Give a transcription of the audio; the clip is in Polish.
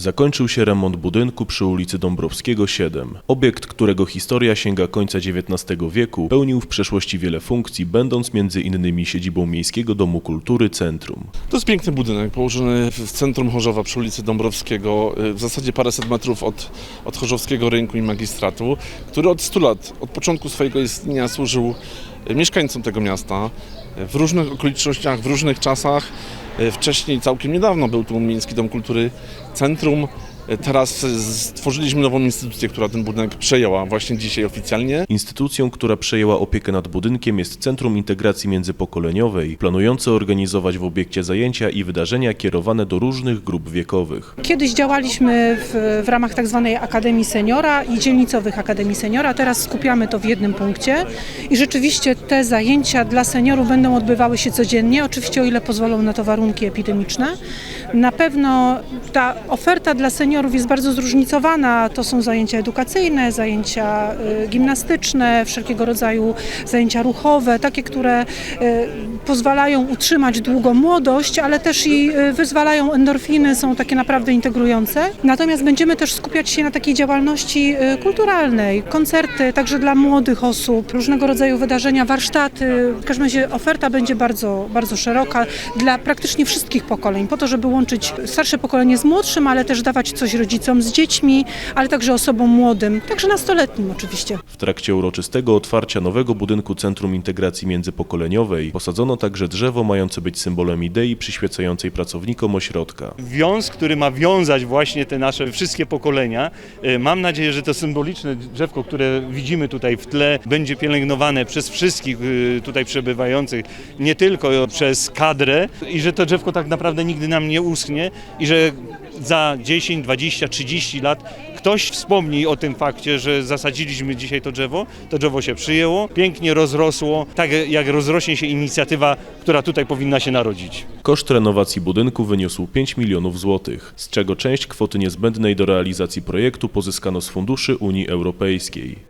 Zakończył się remont budynku przy ulicy Dąbrowskiego 7. Obiekt, którego historia sięga końca XIX wieku, pełnił w przeszłości wiele funkcji, będąc między innymi siedzibą Miejskiego Domu Kultury Centrum. To jest piękny budynek położony w centrum Chorzowa przy ulicy Dąbrowskiego, y, w zasadzie paręset metrów od, od Chorzowskiego Rynku i Magistratu, który od 100 lat, od początku swojego istnienia służył y, mieszkańcom tego miasta y, w różnych okolicznościach, w różnych czasach. Y, Wcześniej, całkiem niedawno był tu Miejski Dom Kultury Centrum. Teraz stworzyliśmy nową instytucję, która ten budynek przejęła właśnie dzisiaj oficjalnie. Instytucją, która przejęła opiekę nad budynkiem jest Centrum Integracji Międzypokoleniowej, planujące organizować w obiekcie zajęcia i wydarzenia kierowane do różnych grup wiekowych. Kiedyś działaliśmy w, w ramach tak zwanej Akademii Seniora i dzielnicowych Akademii Seniora. Teraz skupiamy to w jednym punkcie i rzeczywiście te zajęcia dla seniorów będą odbywały się codziennie, oczywiście o ile pozwolą na to warunki epidemiczne. Na pewno ta oferta dla seniorów jest bardzo zróżnicowana. To są zajęcia edukacyjne, zajęcia y, gimnastyczne, wszelkiego rodzaju zajęcia ruchowe, takie, które y, pozwalają utrzymać długo młodość, ale też i y, wyzwalają endorfiny, są takie naprawdę integrujące. Natomiast będziemy też skupiać się na takiej działalności kulturalnej, koncerty także dla młodych osób, różnego rodzaju wydarzenia, warsztaty. W każdym razie oferta będzie bardzo, bardzo szeroka dla praktycznie wszystkich pokoleń, po to, żeby łączyć starsze pokolenie z młodszym, ale też dawać coś rodzicom z dziećmi, ale także osobom młodym, także nastoletnim oczywiście. Trakcie uroczystego otwarcia nowego budynku Centrum Integracji Międzypokoleniowej posadzono także drzewo mające być symbolem idei przyświecającej pracownikom ośrodka. wiąz, który ma wiązać właśnie te nasze wszystkie pokolenia. E, Mam nadzieję, że to symboliczne drzewko, które widzimy tutaj w tle, będzie pielęgnowane przez wszystkich e, tutaj przebywających, nie tylko przez kadrę i że to drzewko tak naprawdę nigdy nam nie uschnie i że za 10, 20, 30 lat ktoś wspomni o tym fakcie, że zasadziliśmy dzisiaj to drzewo, to drzewo się przyjęło, pięknie rozrosło, tak jak rozrośnie się inicjatywa, która tutaj powinna się narodzić. Koszt renowacji budynku wyniósł 5 milionów złotych, z czego część kwoty niezbędnej do realizacji projektu pozyskano z funduszy Unii Europejskiej.